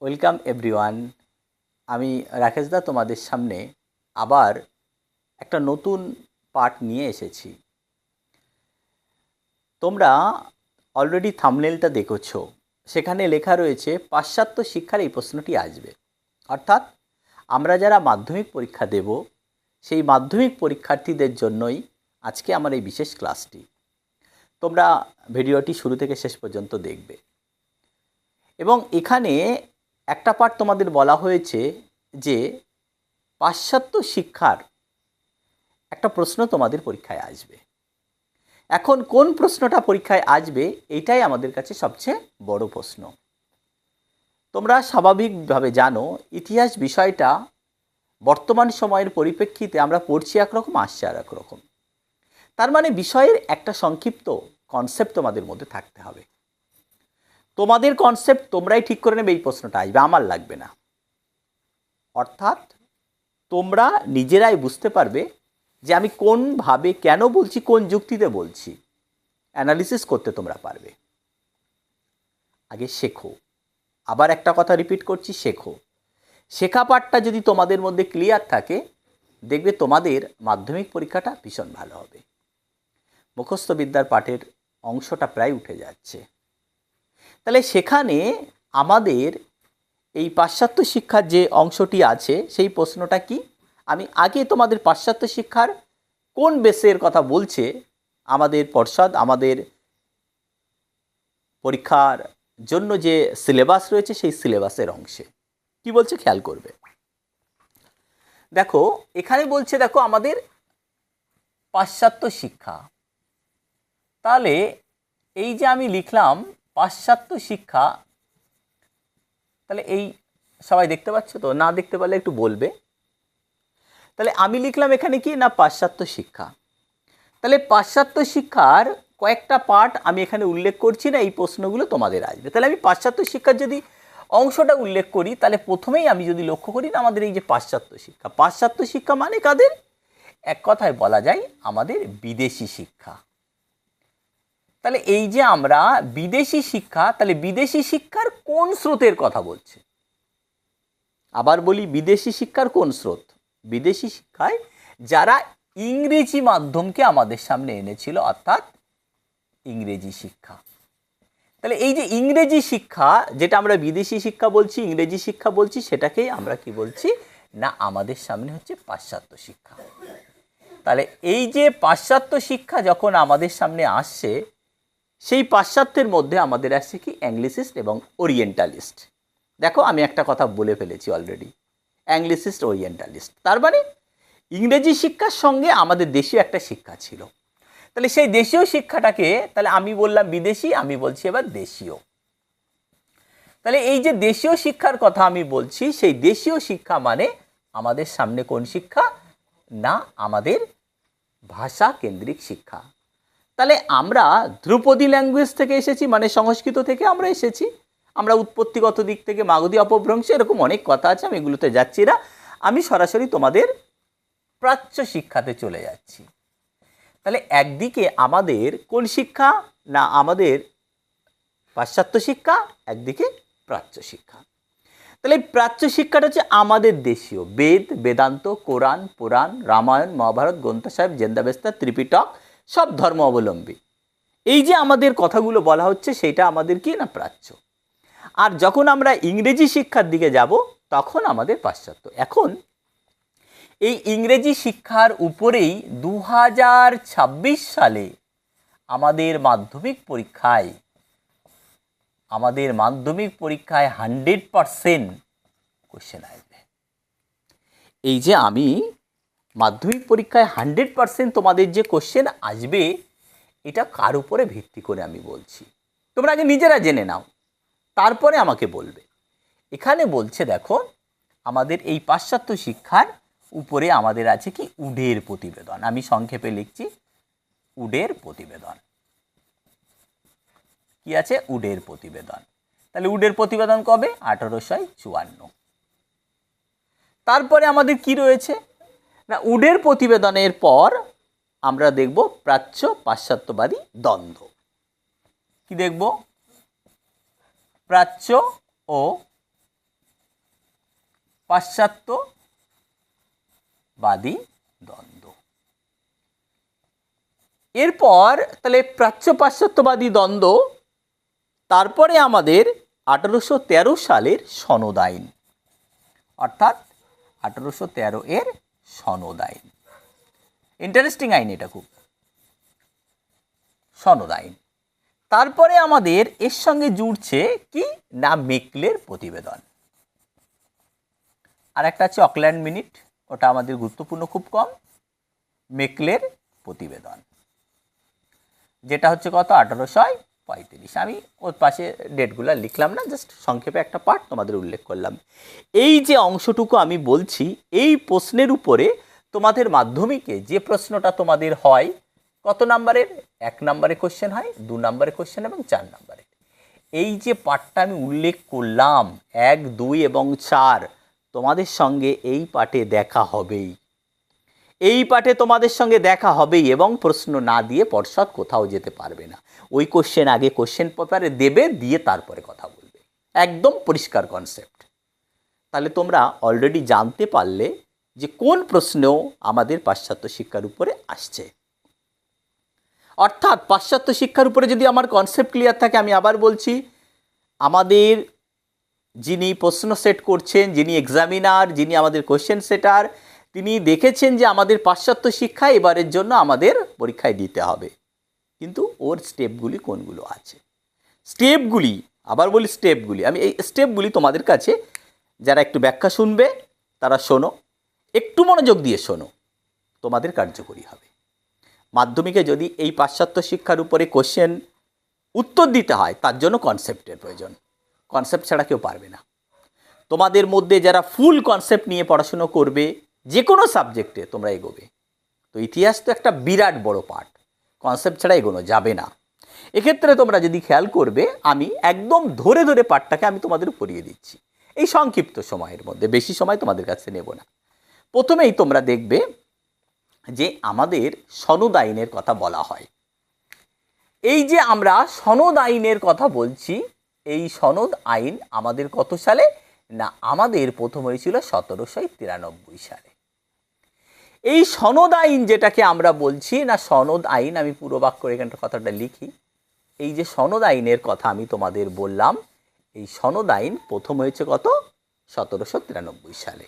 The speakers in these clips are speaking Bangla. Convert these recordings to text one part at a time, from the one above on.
Welcome everyone. আমি রাকেশ দা তোমাদের সামনে আবার একটা নতুন পার্ট নিয়ে এসেছি। তোমরা অলরেডি থামনেলটা দেখেছ। সেখানে লেখা রয়েছে, পাশ্চাত্য শিক্ষার এই প্রশ্নটি আসবে। অর্থাৎ আমরা যারা মাধ্যমিক পরীক্ষা দেব, সেই মাধ্যমিক পরীক্ষার্থীদের জন্যই আজকে আমার এই বিশেষ ক্লাসটি। তোমরা ভিডিওটি শুরু থেকে শেষ পর্যন্ত দেখবে। এবং এখানে একটা পার্ট তোমাদের বলা হয়েছে যে পাশ্চাত্য শিক্ষার একটা প্রশ্ন তোমাদের পরীক্ষায় আসবে। এখন কোন প্রশ্নটা পরীক্ষায় আসবে এটাই আমাদের কাছে সবচেয়ে বড় প্রশ্ন। তোমরা স্বাভাবিকভাবে জানো ইতিহাস বিষয়টা বর্তমান সময়ের পরিপ্রেক্ষিতে আমরা পড়ছি একরকম, আসছে আর একরকম তার মানে বিষয়ের একটা সংক্ষিপ্ত কনসেপ্ট তোমাদের মধ্যে থাকতে হবে। তোমাদের কনসেপ্ট তোমরাই ঠিক করে নেবে, এই প্রশ্নটা আসবে আমার লাগবে না। অর্থাৎ তোমরা নিজেরাই বুঝতে পারবে যে আমি কোনভাবে কেন বলছি, কোন যুক্তিতে বলছি। অ্যানালিসিস করতে তোমরা পারবে। আগে শেখো। আবার একটা কথা রিপিট করছি, শেখো। শেখা পাঠটা যদি তোমাদের মধ্যে ক্লিয়ার থাকে, দেখবে তোমাদের মাধ্যমিক পরীক্ষাটা ভীষণ ভালো হবে। মুখস্থ বিদ্যার পাঠের অংশটা প্রায় উঠে যাচ্ছে। তাহলে সেখানে আমাদের এই পাশ্চাত্য শিক্ষার যে অংশটি আছে, সেই প্রশ্নটা কি? আমি আগে তোমাদের পাশ্চাত্য শিক্ষার কোন বেসের কথা বলছে, আমাদের পর্ষদ, আমাদের পরীক্ষার জন্য যে সিলেবাস রয়েছে, সেই সিলেবাসের অংশে। কি বলছে? খেয়াল করবে। দেখো, এখানে বলছে, দেখো, আমাদের পাশ্চাত্য শিক্ষা। তাহলে এই যে আমি লিখলাম পাশ্চাত্য শিক্ষা, তাহলে এই সবাই দেখতে পাচ্ছ তো? না দেখতে পারলে একটু বলবে। তাহলে আমি লিখলাম এখানে কি? না, পাশ্চাত্য শিক্ষা। তাহলে পাশ্চাত্য শিক্ষার কয়েকটা পার্ট আমি এখানে উল্লেখ করছি না, এই প্রশ্নগুলো তোমাদের আসবে। তাহলে আমি পাশ্চাত্য শিক্ষার যদি অংশটা উল্লেখ করি, তাহলে প্রথমেই আমি যদি লক্ষ্য করি না, আমাদের এই যে পাশ্চাত্য শিক্ষা। পাশ্চাত্য শিক্ষা মানে কাদের? এক কথায় বলা যায় আমাদের বিদেশি শিক্ষা। তাহলে এই যে আমরা বিদেশি শিক্ষা, তাহলে বিদেশি শিক্ষার কোন স্রোতের কথা বলছে? আবার বলি বিদেশি শিক্ষার কোন স্রোত? বিদেশি শিক্ষায় যারা ইংরেজি মাধ্যমকে আমাদের সামনে এনেছিল, অর্থাৎ ইংরেজি শিক্ষা। তাহলে এই যে ইংরেজি শিক্ষা, যেটা আমরা বিদেশি শিক্ষা বলছি, ইংরেজি শিক্ষা বলছি, সেটাকেই আমরা কি বলছি? না, আমাদের সামনে হচ্ছে পাশ্চাত্য শিক্ষা। তাহলে এই যে পাশ্চাত্য শিক্ষা যখন আমাদের সামনে আসছে সেই পাশ্চাত্যের মধ্যে আমাদের আসছে কি? অ্যাংলিসিস্ট এবং ওরিয়েন্টালিস্ট দেখো, আমি একটা কথা বলে ফেলেছি অলরেডি অ্যাংলিসিস্ট ওরিয়েন্টালিস্ট তার মানে ইংরেজি শিক্ষার সঙ্গে আমাদের দেশীয় একটা শিক্ষা ছিল। তাহলে সেই দেশীয় শিক্ষাটাকে, তাহলে আমি বললাম বিদেশি, আমি বলছি এবার দেশীয়। তাহলে এই যে দেশীয় শিক্ষার কথা আমি বলছি, সেই দেশীয় শিক্ষা মানে আমাদের সামনে কোন শিক্ষা? না, আমাদের ভাষা কেন্দ্রিক শিক্ষা। তাহলে আমরা ধ্রুপদী ল্যাঙ্গুয়েজ থেকে এসেছি মানে সংস্কৃত থেকে আমরা এসেছি। আমরা উৎপত্তিগত দিক থেকে মাগধী অপভ্রংশ এরকম অনেক কথা আছে, আমি এগুলোতে যাচ্ছি না। আমি সরাসরি তোমাদের প্রাচ্য শিক্ষাতে চলে যাচ্ছি। তাহলে একদিকে আমাদের কোন শিক্ষা? না, আমাদের পাশ্চাত্য শিক্ষা, একদিকে প্রাচ্য শিক্ষা। তাহলে প্রাচ্য শিক্ষাটা হচ্ছে আমাদের দেশীয়। বেদ, বেদান্ত, কোরআন, পুরাণ, রামায়ণ, মহাভারত গ্রন্থ সাহেব জেন্দাবেস্তা, ত্রিপিটক সব ধর্ম অবলম্বী। এই যে আমাদের কথাগুলো বলা হচ্ছে, সেটা আমাদের কি না প্রাচ্য। আর যখন আমরা ইংরেজি শিক্ষার দিকে যাব, তখন আমাদের পাশ্চাত্য। এখন এই ইংরেজি শিক্ষার উপরেই দু হাজার ছাব্বিশ সালে আমাদের মাধ্যমিক পরীক্ষায়, আমাদের মাধ্যমিক পরীক্ষায় হান্ড্রেড পারসেন্ট কোশ্চেন আসবে। এই যে আমি মাধ্যমিক পরীক্ষায় হান্ড্রেড পারসেন্ট তোমাদের যে কোশ্চেন আসবে, এটা কার উপরে ভিত্তি করে আমি বলছি? তোমরা আগে নিজেরা জেনে নাও, তারপরে আমাকে বলবে। এখানে বলছে, দেখো, আমাদের এই পাশ্চাত্য শিক্ষার উপরে আমাদের আছে কি? উডের প্রতিবেদন। আমি সংক্ষেপে লিখছি, উডের প্রতিবেদন। কি আছে? উডের প্রতিবেদন। তাহলে উডের প্রতিবেদন কবে? আঠারোশো চুয়ান্ন। তারপরে আমাদের কি রয়েছে? না উডের প্রতিবেদনের পর আমরা দেখব প্রাচ্য পাশ্চাত্যবাদী দ্বন্দ্ব। কি দেখব? প্রাচ্য ও পাশ্চাত্যবাদী দ্বন্দ্ব। এরপর তাহলে প্রাচ্য পাশ্চাত্যবাদী দ্বন্দ্ব, তারপরে আমাদের আঠারোশো তেরো সালের সনদ আইন। অর্থাৎ আঠারোশো তেরো এর সনদ আইন ইন্টারেস্টিং আইন এটা খুব। সনদ আইন তারপরে আমাদের এর সঙ্গে জুড়ছে কি? না মেকলের প্রতিবেদন। আর একটা আছে অকল্যান্ড মিনিট, ওটা আমাদের গুরুত্বপূর্ণ খুব কম। মেকলের প্রতিবেদন। যেটা হচ্ছে কত? আঠারোশয় পঁয়ত্রিশ। আমি ওর পাশে ডেটগুলো লিখলাম না জাস্ট সংক্ষেপে একটা পার্ট তোমাদের উল্লেখ করলাম। এই যে অংশটুকু আমি বলছি, এই প্রশ্নের উপরে তোমাদের মাধ্যমিকে যে প্রশ্নটা তোমাদের হয়, কত নাম্বারের? এক নাম্বারে কোশ্চেন হয়, দু নাম্বারে কোশ্চেন এবং চার নাম্বারে। এই যে পাঠটা আমি উল্লেখ করলাম, এক, দুই এবং চার, তোমাদের সঙ্গে এই পাঠে দেখা হবেই। এই পাঠে তোমাদের সঙ্গে দেখা হবেই এবং প্রশ্ন না দিয়ে পর্ষদ কোথাও যেতে পারবে না। ওই কোশ্চেন আগে কোশ্চেন পেপারে দেবে, দিয়ে তারপরে কথা বলবে। একদম পরিষ্কার কনসেপ্ট তাহলে তোমরা অলরেডি জানতে পারলে যে কোন প্রশ্নেও আমাদের পাশ্চাত্য শিক্ষার উপরে আসছে। অর্থাৎ পাশ্চাত্য শিক্ষার উপরে যদি আমার কনসেপ্ট ক্লিয়ার থাকে, আমি আবার বলছি, আমাদের যিনি প্রশ্ন সেট করছেন, যিনি এক্সামিনার যিনি আমাদের কোশ্চেন সেটার তিনি দেখেছেন যে আমাদের পাশ্চাত্য শিক্ষা এবারের জন্য আমাদের পরীক্ষায় দিতে হবে। কিন্তু ওর স্টেপগুলি কোনগুলো আছে? স্টেপগুলি আবার বলি স্টেপগুলি আমি এই স্টেপগুলি তোমাদের কাছে যারা একটু ব্যাখ্যা শুনবে, তারা শোনো, একটু মনোযোগ দিয়ে শোনো, তোমাদের কার্যকরী হবে। মাধ্যমিকে যদি এই পাশ্চাত্য শিক্ষার উপরে কোশ্চেন উত্তর দিতে হয়, তার জন্য কনসেপ্টের প্রয়োজন। কনসেপ্ট ছাড়া কেউ পারবে না। তোমাদের মধ্যে যারা ফুল কনসেপ্ট নিয়ে পড়াশুনো করবে যে কোনো সাবজেক্টে তোমরা এগোবে। তো ইতিহাস তো একটা বিরাট বড় পার্ট কনসেপ্ট ছাড়া এগোনো যাবে না। এক্ষেত্রে তোমরা যদি খেয়াল করবে, আমি একদম ধরে ধরে পাঠটাকে আমি তোমাদের পড়িয়ে দিচ্ছি। এই সংক্ষিপ্ত সময়ের মধ্যে, বেশি সময় তোমাদের কাছে নেব না। প্রথমেই তোমরা দেখবে যে আমাদের সনদ আইনের কথা বলা হয়। এই যে আমরা সনদ আইনের কথা বলছি, এই সনদ আইন আমাদের কত সালে? না, আমাদের প্রথম হয়েছিল সতেরোশো তিরানব্বই সালে। এই সনদ আইন যেটাকে আমরা বলছি, না সনদ আইন, আমি পুরো বাক্য এখানটা কথাটা লিখি। এই যে সনদ আইনের কথা আমি তোমাদের বললাম, এই সনদ আইন প্রথম হয়েছে কত? সতেরোশো তিরানব্বই সালে।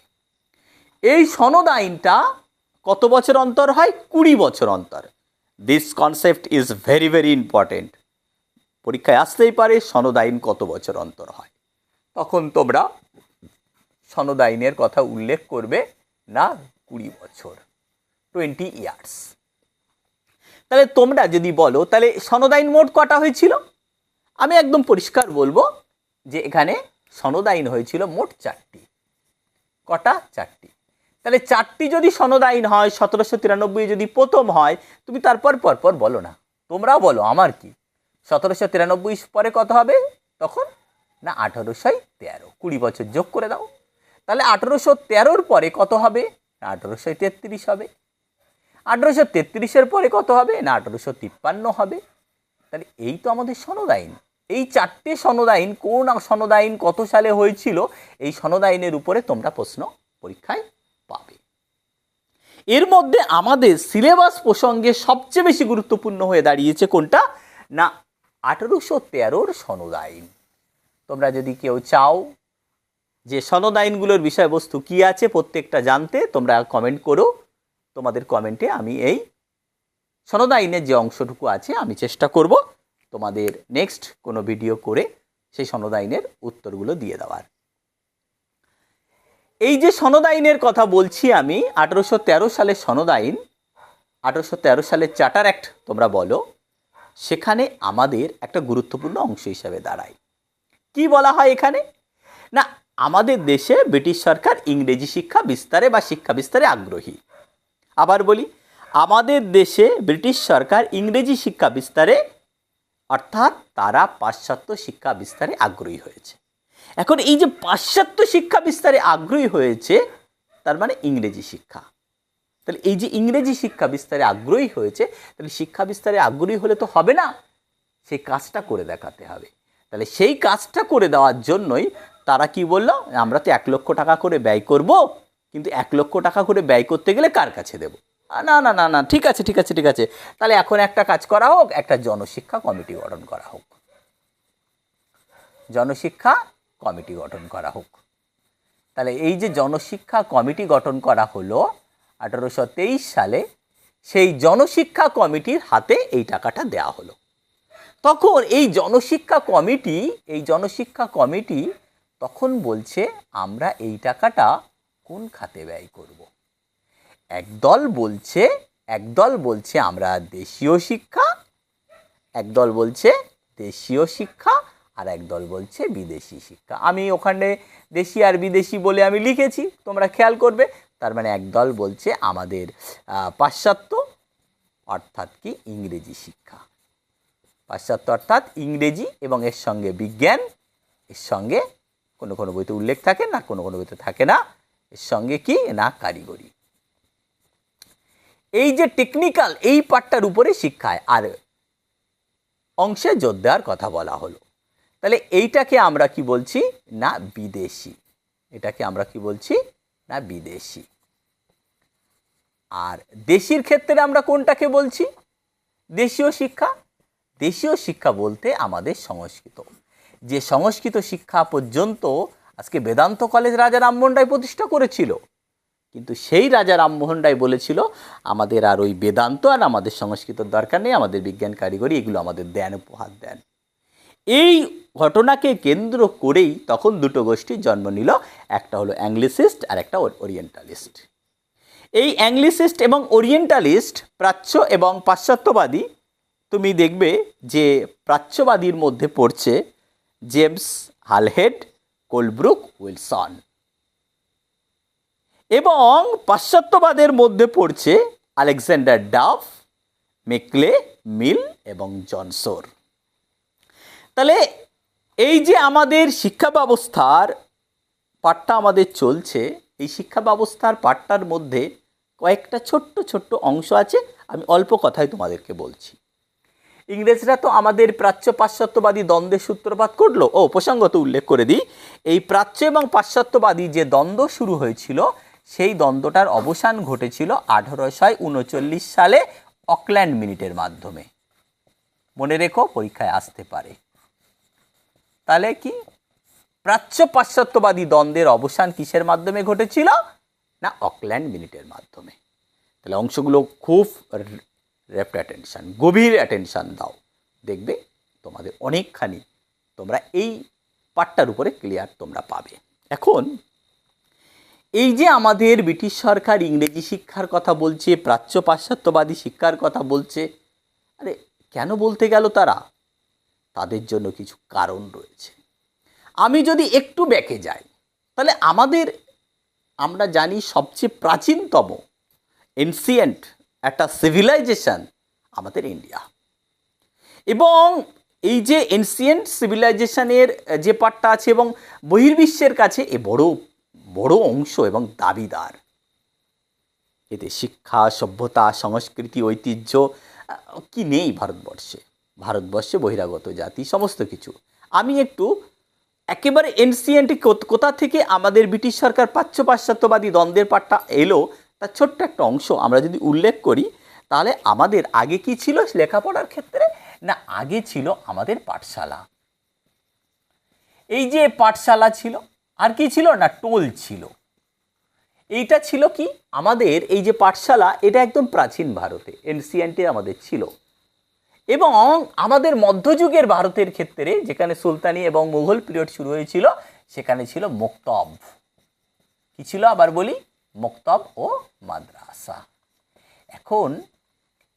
এই সনদ আইনটা কত বছর অন্তর হয়? কুড়ি বছর অন্তর। This concept is very very important পরীক্ষায় আসতেই পারে সনদ আইন কত বছর অন্তর হয়। তখন তোমরা সনদ আইনের কথা উল্লেখ করবে, না কুড়ি বছর টোয়েন্টি ইয়ার্স তাহলে তোমরা যদি বলো, তাহলে সনদ আইন মোট কটা হয়েছিল? আমি একদম পরিষ্কার বলব যে এখানে সনদ আইন হয়েছিল মোট চারটি। কটা? চারটি। তাহলে চারটি যদি সনদ আইন হয়, সতেরোশো তিরানব্বই যদি প্রথম হয়, তুমি তারপর পরপর বলো না। তোমরাও বলো, আমার কি? সতেরোশো তিরানব্বই পরে কত হবে? তখন? না আঠারোশোই তেরো। কুড়ি বছর যোগ করে দাও। তাহলে আঠারোশো তেরোর পরে কত হবে? আঠারোশো তেত্রিশ হবে। আঠারোশো তেত্রিশের পরে কত হবে? না, আঠারোশো তিপ্পান্ন হবে। তাহলে এই তো আমাদের সনদ আইন এই চারটে সনদ আইন কোন সনদ আইন কত সালে হয়েছিল? এই সনদ আইনের উপরে তোমরা প্রশ্ন পরীক্ষায় পাবে। এর মধ্যে আমাদের সিলেবাস প্রসঙ্গে সবচেয়ে বেশি গুরুত্বপূর্ণ হয়ে দাঁড়িয়েছে কোনটা? না, আঠারোশো তেরোর সনদ আইন তোমরা যদি কেউ চাও যে সনদ আইনগুলোর বিষয়বস্তু কি আছে প্রত্যেকটা জানতে তোমরা কমেন্ট করো। তোমাদের কমেন্টে আমি এই সনদ আইনের যে অংশটুকু আছে আমি চেষ্টা করব তোমাদের নেক্সট কোনো ভিডিও করে সেই সনদ আইনের উত্তরগুলো দিয়ে দেওয়ার। এই যে সনদ আইনের কথা বলছি আমি, আঠারোশো তেরো সালের সনদ আইন, আঠারোশো তেরো সালের চার্টার অ্যাক্ট তোমরা বলো, সেখানে আমাদের একটা গুরুত্বপূর্ণ অংশ হিসাবে দাঁড়ায়। কি বলা হয় এখানে? না আমাদের দেশে ব্রিটিশ সরকার ইংরেজি শিক্ষা বিস্তারে বা শিক্ষা বিস্তারে আগ্রহী। আবার বলি, আমাদের দেশে ব্রিটিশ সরকার ইংরেজি শিক্ষা বিস্তারে, অর্থাৎ তারা পাশ্চাত্য শিক্ষা বিস্তারে আগ্রহী হয়েছে। এখন এই যে পাশ্চাত্য শিক্ষা বিস্তারে আগ্রহী হয়েছে, তার মানে ইংরেজি শিক্ষা। তাহলে এই যে ইংরেজি শিক্ষা বিস্তারে আগ্রহী হয়েছে, তাহলে শিক্ষা বিস্তারে আগ্রহী হলে তো হবে না। সেই কাজটা করে দেখাতে হবে। তাহলে সেই কাজটা করে দেওয়ার জন্যই তারা কি বলল? আমরা তো এক লক্ষ টাকা করে ব্যয় করব, কিন্তু এক লক্ষ টাকা করে ব্যয় করতে গেলে কার কাছে দেব? না না না না, ঠিক আছে ঠিক আছে ঠিক আছে। তাহলে এখন একটা কাজ করা হোক, একটা জনশিক্ষা কমিটি গঠন করা হোক। জনশিক্ষা কমিটি গঠন করা হোক। তাহলে এই যে জনশিক্ষা কমিটি গঠন করা হলো আঠারোশো তেইশ সালে, সেই জনশিক্ষা কমিটির হাতে এই টাকাটা দেওয়া হলো। তখন এই জনশিক্ষা কমিটি, এই জনশিক্ষা কমিটি তখন বলছে, আমরা এই টাকাটা কোন খাতে ব্যয় করব। একদল বলছে একদল বলছে, আমরা দেশীয় শিক্ষা। একদল বলছে, দেশীয় শিক্ষা। আর একদল বলছে, বিদেশি শিক্ষা। আমি ওখানে দেশি আর বিদেশি বলে আমি লিখেছি, তোমরা খেয়াল করবে। তার মানে একদল বলছে, আমাদের পাশ্চাত্য অর্থাৎ কি? ইংরেজি শিক্ষা। পাশ্চাত্য অর্থাৎ ইংরেজি এবং এর সঙ্গে বিজ্ঞান, এর সঙ্গে কোনো কোনো বইতে উল্লেখ থাকে না, কোনো কোনো বইতে থাকে না। এর সঙ্গে কি? না, কারিগরি। এই যে টেকনিক্যাল এই পাঠটার উপরে শিক্ষায় আর অংশে জোর দেওয়ার কথা বলা হলো। তাহলে এইটাকে আমরা কি বলছি? না, বিদেশি। এটাকে আমরা কি বলছি? না, বিদেশি। আর দেশির ক্ষেত্রে আমরা কোনটাকে বলছি? দেশীয় শিক্ষা। দেশীয় শিক্ষা বলতে আমাদের সংস্কৃত। যে সংস্কৃত শিক্ষা পর্যন্ত আজকে বেদান্ত কলেজ রাজা রামমোহন রায় প্রতিষ্ঠা করেছিল। কিন্তু সেই রাজা রামমোহন রায় বলেছিল, আমাদের আর ওই বেদান্ত আর আমাদের সংস্কৃতর দরকার নেই, আমাদের বিজ্ঞান কারিগরি এগুলো আমাদের দেন, উপহার দেন। এই ঘটনাকে কেন্দ্র করেই তখন দুটো গোষ্ঠীর জন্ম নিল, একটা হলো অ্যাংলিসিস্ট আর একটা ওরিয়েন্টালিস্ট। এই অ্যাংলিসিস্ট এবং ওরিয়েন্টালিস্ট প্রাচ্য এবং পাশ্চাত্যবাদী, তুমি দেখবে যে প্রাচ্যবাদীর মধ্যে পড়ছে জেমস হালহেড, কোলব্রুক উইলসন। এবং পাশ্চাত্যবাদের মধ্যে পড়ছে আলেকজান্ডার ডাফ, মেকলে, মিল এবং জনসোর তাহলে এই যে আমাদের শিক্ষা ব্যবস্থার পাঠটা আমাদের চলছে, এই শিক্ষা ব্যবস্থার পাঠটার মধ্যে কয়েকটা ছোট্ট ছোট্ট অংশ আছে, আমি অল্প কথায় তোমাদেরকে বলছি। ইংরেজরা তো আমাদের প্রাচ্য পাশ্চাত্যবাদী দ্বন্দ্বের সূত্রপাত করল ও, প্রসঙ্গত উল্লেখ করে দিই, এই প্রাচ্য এবং পাশ্চাত্যবাদী যে দ্বন্দ্ব শুরু হয়েছিল, সেই দ্বন্দ্বটার অবসান ঘটেছিল আঠারোশো উনচল্লিশ সালে অকল্যান্ড মিনিটের মাধ্যমে। মনে রেখো, পরীক্ষায় আসতে পারে। তাহলে কি? প্রাচ্য পাশ্চাত্যবাদী দ্বন্দ্বের অবসান কিসের মাধ্যমে ঘটেছিল? না, অকল্যান্ড মিনিটের মাধ্যমে। তাহলে অংশগুলো খুব র্যাপ্ট অ্যাটেনশান, গভীর অ্যাটেনশান দাও। দেখবে তোমাদের অনেকখানি তোমরা এই পাঠটার উপরে ক্লিয়ার তোমরা পাবে। এখন এই যে আমাদের ব্রিটিশ সরকার ইংরেজি শিক্ষার কথা বলছে, প্রাচ্য পাশ্চাত্যবাদী শিক্ষার কথা বলছে, আরে কেন বলতে গেল তারা? তাদের জন্য কিছু কারণ রয়েছে। আমি যদি একটু ব্যাকে যাই, তাহলে আমাদের আমরা জানি সবচেয়ে প্রাচীনতম এনসিয়েন্ট একটা সিভিলাইজেশন আমাদের ইন্ডিয়া এবং এই যে এনসিয়েন্ট সিভিলাইজেশনের যে পার্টটা আছে এবং বহির্বিশ্বের কাছে এ বড় বড় অংশ এবং দাবিদার। এতে শিক্ষা, সভ্যতা, সংস্কৃতি, ঐতিহ্য কি নেই ভারতবর্ষে? ভারতবর্ষে বহিরাগত জাতি, সমস্ত কিছু। আমি একটু একেবারে এনসিয়েন্ট কোথা থেকে আমাদের ব্রিটিশ সরকার প্রাচ্য পাশ্চাত্যবাদী দ্বন্দ্বের পাঠটা এলো তার ছোট্ট একটা অংশ আমরা যদি উল্লেখ করি, তাহলে আমাদের আগে কি ছিল লেখাপড়ার ক্ষেত্রে? না, আগে ছিল আমাদের পাঠশালা। এই যে পাঠশালা ছিল, আর কি ছিল? না, টোল ছিল। এইটা ছিল কি? আমাদের এই যে পাঠশালা, এটা একদম প্রাচীন ভারতে এনসিয়েন্টে আমাদের ছিল। এবং আমাদের মধ্যযুগের ভারতের ক্ষেত্রে, যেখানে সুলতানি এবং মুঘল পিরিয়ড শুরু হয়েছিল, সেখানে ছিল মুক্তব কি ছিল? আবার বলি মুক্তব ও মাদ্রাসা। এখন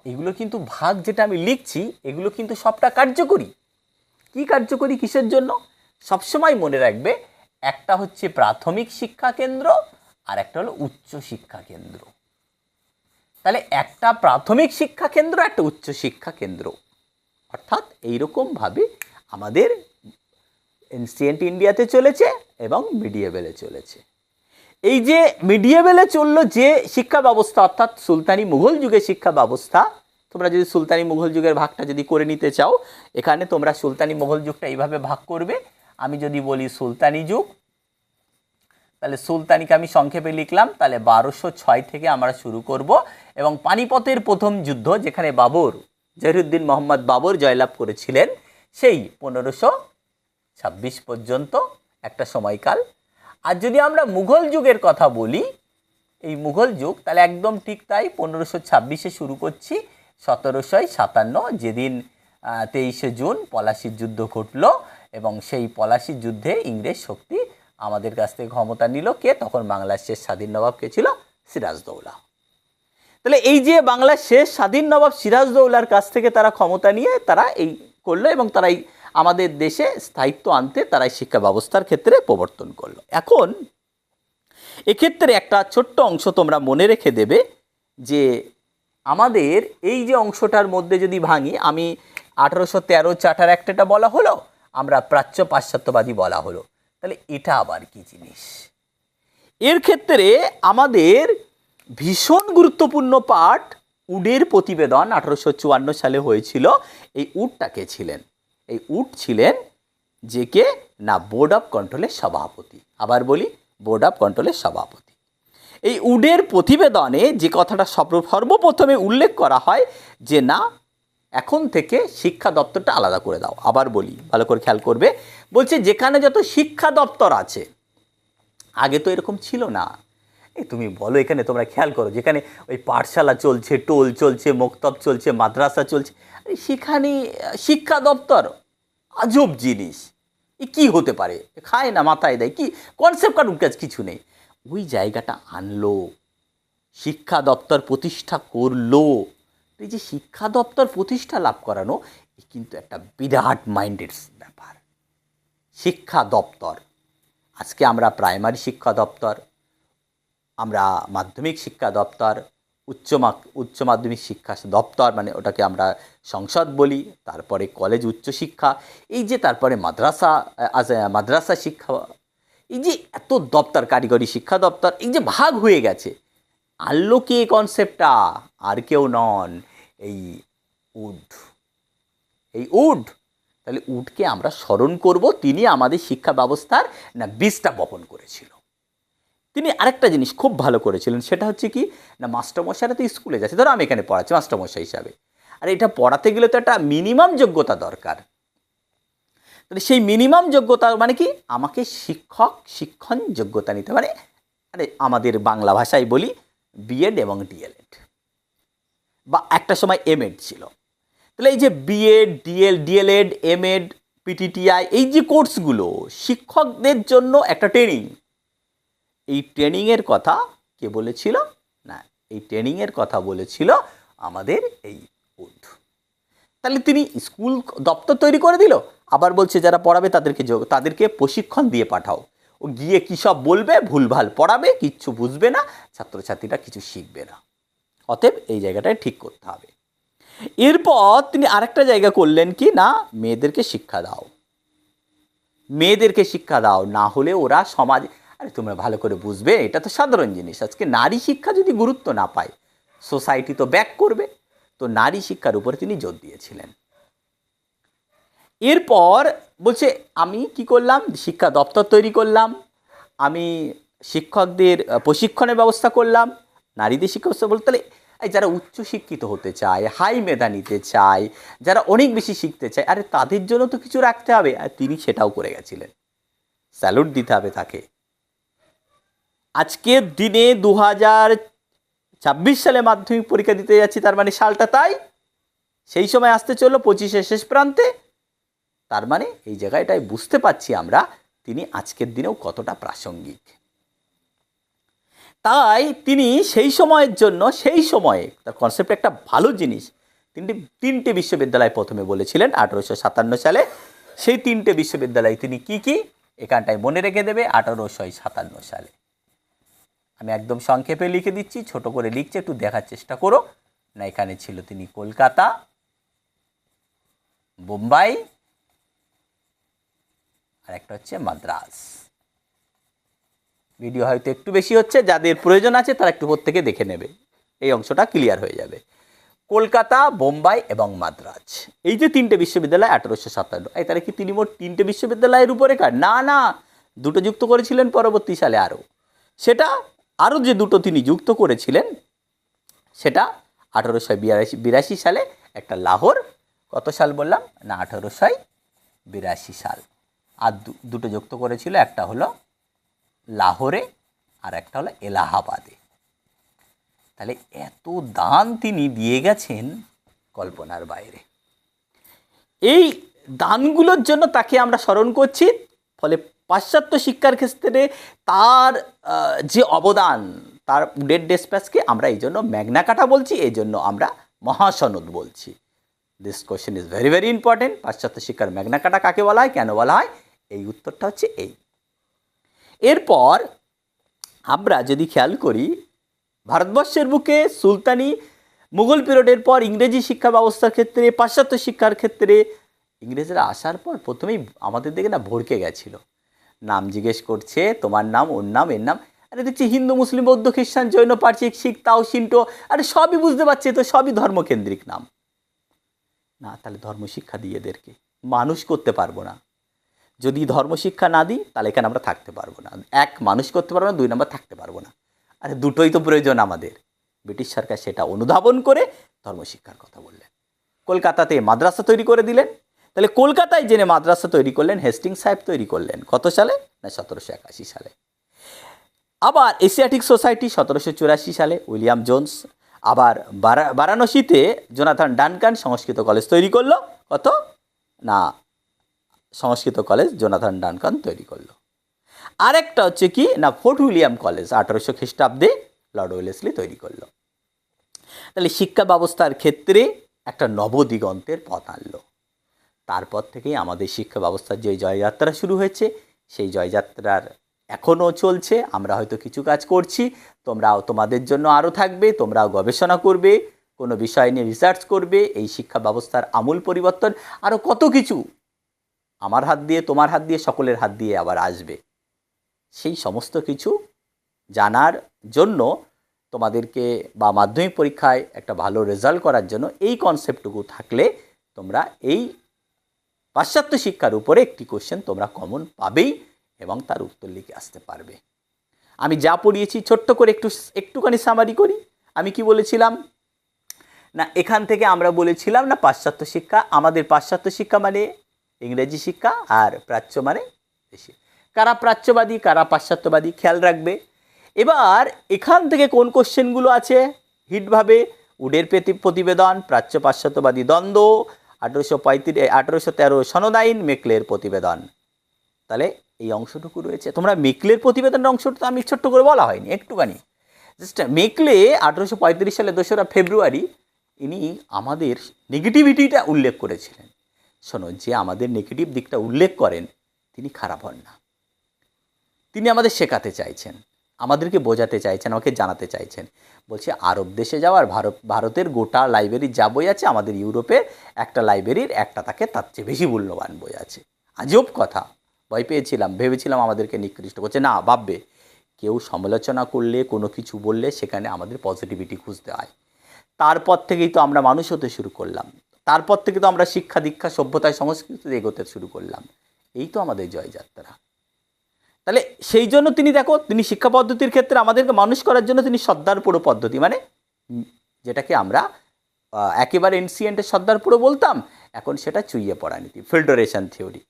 এগুলো কিন্তু ভাগ যেটা আমি লিখছি, এগুলো কিন্তু সবটা কার্যকরী। কি কার্যকরী কিসের জন্য? সবসময় মনে রাখবে, একটা হচ্ছে প্রাথমিক শিক্ষা কেন্দ্র, আর একটা হলো উচ্চ শিক্ষা কেন্দ্র। তাহলে একটা প্রাথমিক শিক্ষা কেন্দ্র, একটা উচ্চ শিক্ষা কেন্দ্র। অর্থাৎ এইরকমভাবে আমাদের এনসিয়েন্ট ইন্ডিয়াতে চলেছে এবং মিডিয়েবেলে চলেছে। এই যে মিডিয়েবেলে চলল যে শিক্ষা ব্যবস্থা, অর্থাৎ সুলতানি মুঘল যুগের শিক্ষা ব্যবস্থা, তোমরা যদি সুলতানি মুঘল যুগের ভাগটা যদি করে নিতে চাও, এখানে তোমরা সুলতানি মুঘল যুগটা এইভাবে ভাগ করবে। আমি যদি বলি সুলতানি যুগ, তাহলে সুলতানিকে আমি সংক্ষেপে লিখলাম, তাহলে বারোশো ছয় থেকে আমরা শুরু করব। এবং পানিপথের প্রথম যুদ্ধ, যেখানে বাবর, জহিরুদ্দিন মোহাম্মদ বাবর জয়লাভ করেছিলেন, সেই পনেরোশো ছাব্বিশ পর্যন্ত একটা সময়কাল। আর যদি আমরা মুঘল যুগের কথা বলি, এই মুঘল যুগ, তাহলে একদম ঠিক তাই পনেরোশো ছাব্বিশে শুরু করছি সতেরোশোয় সাতান্ন, যেদিন তেইশে জুন পলাশির যুদ্ধ ঘটল এবং সেই পলাশির যুদ্ধে ইংরেজ শক্তি আমাদের কাছ থেকে ক্ষমতা নিল। কে? তখন বাংলার শেষ স্বাধীন নবাব কে ছিল? সিরাজদৌলা তাহলে এই যে বাংলার শেষ স্বাধীন নবাব সিরাজদৌলার কাছ থেকে তারা ক্ষমতা নিয়ে তারা এই করল এবং তারা এই আমাদের দেশে স্থায়িত্ব আনতে তারা শিক্ষা ব্যবস্থার ক্ষেত্রে প্রবর্তন করল। এখন এক্ষেত্রে একটা ছোট্ট অংশ তোমরা মনে রেখে দেবে যে আমাদের এই যে অংশটার মধ্যে যদি ভাঙি, আমি আঠারোশো তেরো চার্টার অ্যাক্টেটা বলা হলো, আমরা প্রাচ্য পাশ্চাত্যবাদী বলা হলো। তাহলে এটা আবার কি জিনিস? এর ক্ষেত্রে আমাদের ভীষণ গুরুত্বপূর্ণ পাঠ উডের প্রতিবেদন আঠারোশো চুয়ান্ন সালে হয়েছিল, এই উডটাকে ছিলেন? এই উড ছিলেন যে কে? না বোর্ড অফ কন্ট্রোলের সভাপতি। আবার বলি বোর্ড অফ কন্ট্রোলের সভাপতি। এই উডের প্রতিবেদনে যে কথাটা সর্ব- সর্বপ্রথমে উল্লেখ করা হয় যে, না, এখন থেকে শিক্ষা দপ্তরটা আলাদা করে দাও। আবার বলি, ভালো করে খেয়াল করবে। বলছে, যেখানে যত শিক্ষা দপ্তর আছে, আগে তো এরকম ছিল না। এ, তুমি বলো এখানে, তোমরা খেয়াল করো, যেখানে ওই পাঠশালা চলছে, টোল চলছে, মোক্তব চলছে, মাদ্রাসা চলছে সেখানে শিক্ষা দপ্তর আজব জিনিস। এ, কী হতে পারে? খায় না, মাথায় দেয়, কি? কনসেপ্ট কারুর কাজ? কিছু নেই। ওই জায়গাটা আনলো, শিক্ষা দপ্তর প্রতিষ্ঠা করল। এই যে শিক্ষা দপ্তর প্রতিষ্ঠা লাভ করানো, এ কিন্তু একটা বিরাট মাইন্ডের ব্যাপার। শিক্ষা দপ্তর। আজকে আমরা প্রাইমারি শিক্ষা দপ্তর আমরা মাধ্যমিক শিক্ষা দপ্তর, উচ্চ উচ্চ মাধ্যমিক শিক্ষা দপ্তর মানে ওটাকে আমরা সংসদ বলি, তারপরে কলেজ উচ্চ শিক্ষা, এই যে তারপরে মাদ্রাসা মাদ্রাসা শিক্ষা, এই যে এত দপ্তর, কারিগরি শিক্ষা দপ্তর, এই যে ভাগ হয়ে গেছে। আনলো কে কনসেপ্টটা আর কেউ নন। এই উড এই উড, তাহলে উডকে আমরা স্মরণ করব, তিনি আমাদের শিক্ষা ব্যবস্থার, না, বীজটা বপন করেছিল। তিনি আরেকটা জিনিস খুব ভালো করেছিলেন, সেটা হচ্ছে কি, না মাস্টারমশাইরা তো স্কুলে যাচ্ছে, ধরো আমি এখানে পড়াচ্ছি মাস্টারমশাই হিসাবে। আর এটা পড়াতে গেলে তো একটা মিনিমাম যোগ্যতা দরকার। তাহলে সেই মিনিমাম যোগ্যতা মানে কি, আমাকে শিক্ষক, শিক্ষণ যোগ্যতা নিতে মানে আরে আমাদের বাংলা ভাষায় বলি বিএড এবং ডিএলএড বা একটা সময় এমএড ছিল। তাহলে এই যে BEd DL DElEd MEd PTTI এই যে কোর্সগুলো শিক্ষকদের জন্য একটা ট্রেনিং এই ট্রেনিংয়ের কথা কে বলেছিল? না, এই ট্রেনিংয়ের কথা বলেছিল আমাদের এই বন্ধু। তাহলে তিনি স্কুল দপ্তর তৈরি করে দিল, আবার বলছে যারা পড়াবে তাদেরকে তাদেরকে প্রশিক্ষণ দিয়ে পাঠাও। ও গিয়ে কী সব বলবে? ভুলভাল পড়াবে, কিচ্ছু বুঝবে না, ছাত্রছাত্রীরা কিছু শিখবে না। অতএব এই জায়গাটায় ঠিক করতে হবে। এরপর তিনি আরেকটা জায়গা করলেন কি? না, মেয়েদেরকে শিক্ষা দাও। মেয়েদেরকে শিক্ষা দাও, না হলে ওরা সমাজ আরে তোমরা ভালো করে বুঝবে, এটা তো সাধারণ জিনিস। আজকে নারী শিক্ষা যদি গুরুত্ব না পায় সোসাইটি তো ব্যাক করবে। তো নারী শিক্ষার উপরে তিনি জোর দিয়েছিলেন। এরপর বলছে, আমি কি করলাম? শিক্ষা দপ্তর তৈরি করলাম। আমি শিক্ষকদের, প্রশিক্ষণের ব্যবস্থা করলাম। নারীদের শিক্ষা ব্যবস্থা বলতে তাহলে এই যারা উচ্চশিক্ষিত হতে চায় হাই মেধা নিতে চায়, যারা অনেক বেশি শিখতে চায়, আরে তাদের জন্য তো কিছু রাখতে হবে। আর তিনি সেটাও করে গেছিলেন। স্যালুট দিতে হবে তাকে। আজকের দিনে দু হাজার ছাব্বিশ সালে মাধ্যমিক পরীক্ষা দিতে যাচ্ছি, তার মানে সালটা তাই। সেই সময় আসতে চলল পঁচিশে শেষ প্রান্তে। তার মানে এই জায়গাটায় বুঝতে পারছি আমরা তিনি আজকের দিনেও কতটা প্রাসঙ্গিক। তাই তিনি সেই সময়ের জন্য, সেই সময়ে তার কনসেপ্ট একটা ভালো জিনিস তিনটি তিনটে বিশ্ববিদ্যালয় প্রথমে বলেছিলেন আঠারোশো সাতান্ন সালে। সেই তিনটে বিশ্ববিদ্যালয় তিনি কি কি? এখানটায় মনে রেখে দেবে, আঠারোশো সাতান্ন সালে। আমি একদম সংক্ষেপে লিখে দিচ্ছি, ছোট করে লিখছে, একটু দেখার চেষ্টা করো। না, এখানে ছিল তিনি কলকাতা বোম্বাই আর একটা হচ্ছে মাদ্রাস। ভিডিও হয়তো একটু বেশি হচ্ছে, যাদের প্রয়োজন আছে তারা একটু প্রত্যেকে দেখে নেবে। এই অংশটা ক্লিয়ার হয়ে যাবে। কলকাতা বোম্বাই এবং মাদ্রাজ এই যে তিনটে বিশ্ববিদ্যালয়, আঠারোশো সাতান্ন। এই তাহলে কি তিনি মোট তিনটে বিশ্ববিদ্যালয়ের রূপরেখা না না। দুটো যুক্ত করেছিলেন পরবর্তী সালে আরও। সেটা আরও যে দুটো তিনি যুক্ত করেছিলেন, সেটা আঠারোশো বিরাশি বিরাশি সালে একটা লাহোর, কত সাল বললাম? না, আঠারোশো বিরাশি সাল। আর দুটো যুক্ত করেছিল, একটা হলো লাহোরে আর একটা হলো এলাহাবাদে। তাহলে এত দান তিনি দিয়ে গেছেন কল্পনার বাইরে। এই দানগুলোর জন্য তাকে আমরা স্মরণ করছি, ফলে পাশ্চাত্য শিক্ষার ক্ষেত্রে তার যে অবদান, তার ডেড ডেসপ্যাচকে আমরা এই জন্য ম্যাগনা কাটা বলছি, এই জন্য আমরা মহাসনদ বলছি। This question is very very important পাশ্চাত্য শিক্ষার ম্যাগনা কাটা কাকে বলা হয়, কেন বলা হয়? এই উত্তরটা হচ্ছে এই। এরপর আমরা যদি খেয়াল করি, ভারতবর্ষের বুকে সুলতানি মুঘল পিরিয়ডের পর ইংরেজি শিক্ষা ব্যবস্থার ক্ষেত্রে, পাশ্চাত্য শিক্ষার ক্ষেত্রে ইংরেজরা আসার পর প্রথমেই আমাদের দিকে না ভড়কে গেছিল। নাম জিজ্ঞেস করছে, তোমার নাম, ওর নাম, এর নাম। আরে, দেখছি হিন্দু, মুসলিম, বৌদ্ধ, খ্রিস্টান, জৈন, পার্সিক, শিখ, তাও সিন্টো আরে, সবই বুঝতে পারছে তো, সবই ধর্মকেন্দ্রিক নাম। না, তাহলে ধর্মশিক্ষা দিয়ে এদেরকে। মানুষ করতে পারব না। যদি ধর্মশিক্ষা না দিই, তাহলে এখানে আমরা থাকতে পারব না। এক, মানুষ করতে পারব না, দুই, নম্বর থাকতে পারব না। আরে, দুটোই তো প্রয়োজন আমাদের। ব্রিটিশ সরকার সেটা অনুধাবন করে ধর্মশিক্ষার কথা বললেন। কলকাতাতে মাদ্রাসা তৈরি করে দিলেন। তাহলে কলকাতায় জেনে মাদ্রাসা তৈরি করলেন হেস্টিং সাহেব তৈরি করলেন, কত সালে? না, সতেরোশো একাশি সালে। আবার এশিয়াটিক সোসাইটি সতেরোশো চুরাশি সালে, উইলিয়াম জোন্স। আবার বারা- বারাণসীতে জোনাথন ডানকান সংস্কৃত কলেজ তৈরি করল, কত? না, সংস্কৃত কলেজ জোনাথন ডানকান তৈরি করল। আরেকটা হচ্ছে কি? না, ফোর্ট উইলিয়াম কলেজ আঠারোশো খ্রিস্টাব্দে লর্ড ওয়েলেসলি তৈরি করল। তাহলে শিক্ষা ব্যবস্থার ক্ষেত্রে একটা নবদিগন্তের পথ আনলো। তারপর থেকেই আমাদের শিক্ষা ব্যবস্থার যে জয়যাত্রা শুরু হয়েছে, সেই জয়যাত্রার এখনও চলছে। আমরা হয়তো কিছু কাজ করছি, তোমরাও তোমাদের জন্য আরও থাকবে, তোমরাও গবেষণা করবে, কোনো বিষয় নিয়ে রিসার্চ করবে, এই শিক্ষা ব্যবস্থার আমূল পরিবর্তন, আরও কত কিছু আমার হাত দিয়ে, তোমার হাত দিয়ে, সকলের হাত দিয়ে আবার আসবে। সেই সমস্ত কিছু জানার জন্য তোমাদেরকে বা মাধ্যমিক পরীক্ষায় একটা ভালো রেজাল্ট করার জন্য এই কনসেপ্টটুকু থাকলে তোমরা এই পাশ্চাত্য শিক্ষার উপরে একটি কোশ্চেন তোমরা কমন পাবেই এবং তার উত্তর লিখে আসতে পারবে। আমি যা পড়িয়েছি ছোট্ট করে একটু, একটুখানি সামারি করি। আমি কি বলেছিলাম? না, এখান থেকে আমরা বলেছিলাম না পাশ্চাত্য শিক্ষা, আমাদের পাশ্চাত্য শিক্ষা মানে ইংরেজি শিক্ষা আর প্রাচ্য মানে দেশি। কারা প্রাচ্যবাদী, কারা পাশ্চাত্যবাদী, খেয়াল রাখবে। এবার এখান থেকে কোন কোশ্চেনগুলো আছে? হিটভাবে উডের প্রতি- প্রতিবেদন প্রাচ্য পাশ্চাত্যবাদী দ্বন্দ্ব আঠেরোশো পঁয়ত্রিশ আঠেরোশো তেরো সনদাইন মেকলের প্রতিবেদন। তাহলে এই অংশটুকু রয়েছে। তোমরা মেকলের প্রতিবেদনের অংশটা তো আমি ছোট্ট করে বলা হয়নি, একটুখানি। জাস্ট মেকলে আঠেরোশো পঁয়ত্রিশ সালে দোসরা ফেব্রুয়ারি ইনি আমাদের নেগেটিভিটিটা উল্লেখ করেছিলেন। শোনো, যে আমাদের নেগেটিভ দিকটা উল্লেখ করেন, তিনি খারাপ হন না। তিনি আমাদের শেখাতে চাইছেন। আমাদেরকে বোঝাতে চাইছেন, আমাকে জানাতে চাইছেন। বলছে, আরব দেশে যাওয়ার ভারত, ভারতের গোটা লাইব্রেরির যা বই আছে, আমাদের ইউরোপের একটা লাইব্রেরির একটা তাকে তার চেয়ে বেশি মূল্যবান বই আছে। আজব কথা। ভয় পেয়েছিলাম, ভেবেছিলাম আমাদেরকে নিকৃষ্ট করছে। না, ভাববে, কেউ সমালোচনা করলে, কোনো কিছু বললে, সেখানে আমাদের পজিটিভিটি খুঁজতে হয়। তারপর থেকেই তো আমরা মানুষ হতে শুরু করলাম। তারপর থেকে তো আমরা শিক্ষা দীক্ষা, সভ্যতায় সংস্কৃতিতে এগোতে শুরু করলাম। এই তো আমাদের জয়যাত্রা। তাহলে সেই জন্য তিনি দেখো, তিনি শিক্ষা পদ্ধতির ক্ষেত্রে আমাদেরকে মানুষ করার জন্য তিনি সর্দার পুরো পদ্ধতি। মানে যেটাকে আমরা একেবারে এনসিয়েন্টের সর্দার পুরো বলতাম, এখন সেটা চুইয়ে পড়া নীতি। ফিল্টারেশন থিওরি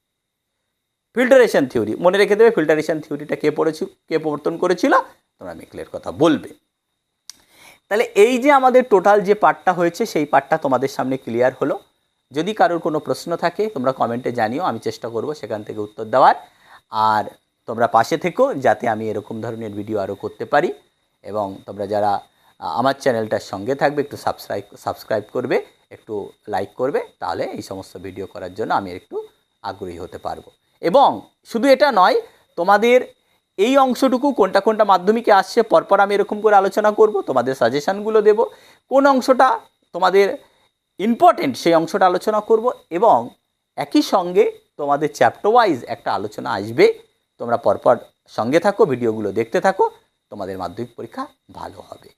ফিল্টারেশন থিওরি মনে রেখে দেবে ফিল্টারেশন থিওরিটা কে পড়েছি, কে প্রবর্তন করেছিল? তোমরা মেকলের কথা বলবে। তাহলে এই যে আমাদের টোটাল যে পার্টটা হয়েছে, সেই পার্টটা তোমাদের সামনে ক্লিয়ার হলো। যদি কারোর কোনো প্রশ্ন থাকে, তোমরা কমেন্টে জানিও, আমি চেষ্টা করব সেখান থেকে উত্তর দেওয়ার। আর তোমরা পাশে থেকো যাতে আমি এরকম ধরনের ভিডিও আরও করতে পারি এবং তোমরা যারা আমার চ্যানেলটার সঙ্গে থাকবে একটু সাবস্ক্রাইব সাবস্ক্রাইব করবে, একটু লাইক করবে, তাহলে এই সমস্ত ভিডিও করার জন্য আমি একটু আগ্রহী হতে পারব। এবং শুধু এটা নয়, তোমাদের এই অংশটুকু কোনটা কোনটা মাধ্যমিকে আসছে পরপর আমি এরকম করে আলোচনা করব, তোমাদের সাজেশনগুলো দেব, কোন অংশটা তোমাদের ইম্পর্টেন্ট সেই অংশটা আলোচনা করব এবং একই সঙ্গে তোমাদের চ্যাপ্টার ওয়াইজ একটা আলোচনা আসবে তোমরা পরপর সঙ্গে থাকো ভিডিওগুলো দেখতে থাকো তোমাদের মাধ্যমিক পরীক্ষা ভালো হবে।